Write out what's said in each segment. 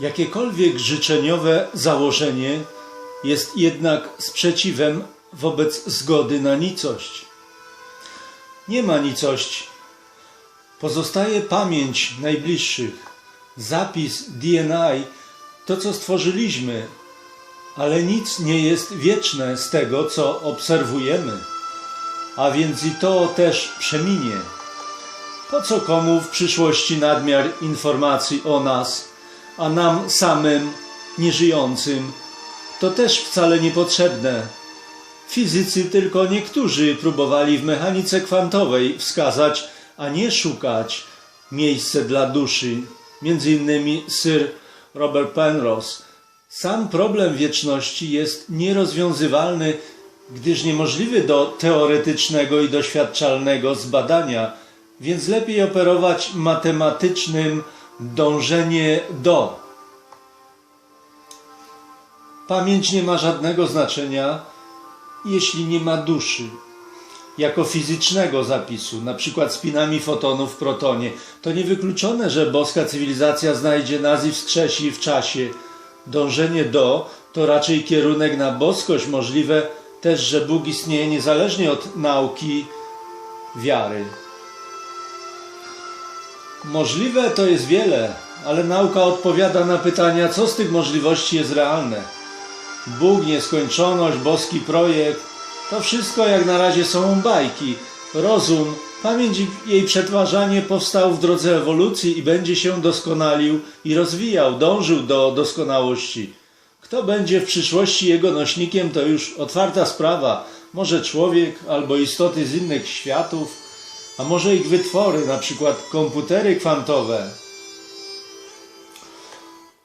Jakiekolwiek życzeniowe założenie jest jednak sprzeciwem wobec zgody na nicość. Nie ma nicości. Pozostaje pamięć najbliższych, zapis DNA, to co stworzyliśmy, ale nic nie jest wieczne z tego, co obserwujemy, a więc i to też przeminie. Po co komu w przyszłości nadmiar informacji o nas, a nam samym, nieżyjącym, to też wcale niepotrzebne. Fizycy tylko niektórzy próbowali w mechanice kwantowej wskazać, a nie szukać miejsce dla duszy. Między innymi Sir Robert Penrose. Sam problem wieczności jest nierozwiązywalny, gdyż niemożliwy do teoretycznego i doświadczalnego zbadania, więc lepiej operować matematycznym dążenie do. Pamięć nie ma żadnego znaczenia, jeśli nie ma duszy. Jako fizycznego zapisu, na przykład spinami fotonów w protonie, to niewykluczone, że boska cywilizacja znajdzie nas i wskrzesi w czasie. Dążenie do to raczej kierunek na boskość, możliwe też, że Bóg istnieje niezależnie od nauki wiary. Możliwe to jest wiele, ale nauka odpowiada na pytania, co z tych możliwości jest realne. Bóg, nieskończoność, boski projekt, to wszystko jak na razie są bajki. Rozum, pamięć i jej przetwarzanie powstał w drodze ewolucji i będzie się doskonalił i rozwijał, dążył do doskonałości. Kto będzie w przyszłości jego nośnikiem, to już otwarta sprawa. Może człowiek albo istoty z innych światów, a może ich wytwory, na przykład komputery kwantowe.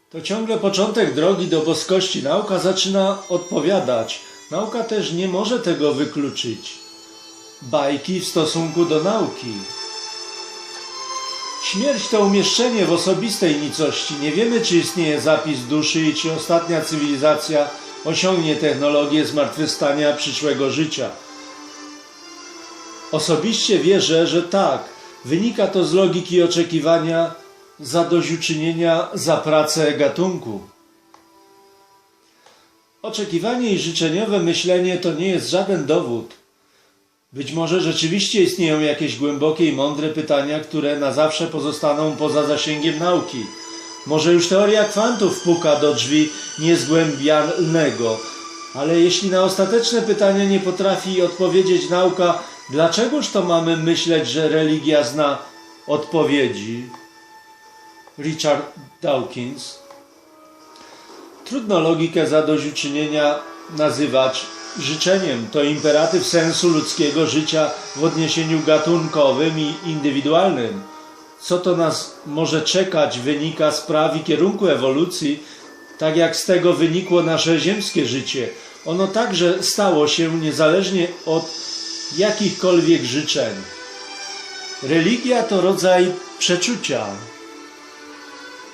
To ciągle początek drogi do boskości. Nauka zaczyna odpowiadać. Nauka też nie może tego wykluczyć. Bajki w stosunku do nauki. Śmierć to umieszczenie w osobistej nicości. Nie wiemy, czy istnieje zapis duszy i czy ostatnia cywilizacja osiągnie technologię zmartwychwstania przyszłego życia. Osobiście wierzę, że tak. Wynika to z logiki oczekiwania zadośćuczynienia za pracę gatunku. Oczekiwanie i życzeniowe myślenie to nie jest żaden dowód. Być może rzeczywiście istnieją jakieś głębokie i mądre pytania, które na zawsze pozostaną poza zasięgiem nauki. Może już teoria kwantów puka do drzwi niezgłębialnego, ale jeśli na ostateczne pytanie nie potrafi odpowiedzieć nauka, dlaczegoż to mamy myśleć, że religia zna odpowiedzi? Richard Dawkins. Trudno logikę zadośćuczynienia nazywać życzeniem. To imperatyw sensu ludzkiego życia w odniesieniu gatunkowym i indywidualnym. Co to nas może czekać, wynika z praw i kierunku ewolucji, tak jak z tego wynikło nasze ziemskie życie. Ono także stało się niezależnie od jakichkolwiek życzeń. Religia to rodzaj przeczucia,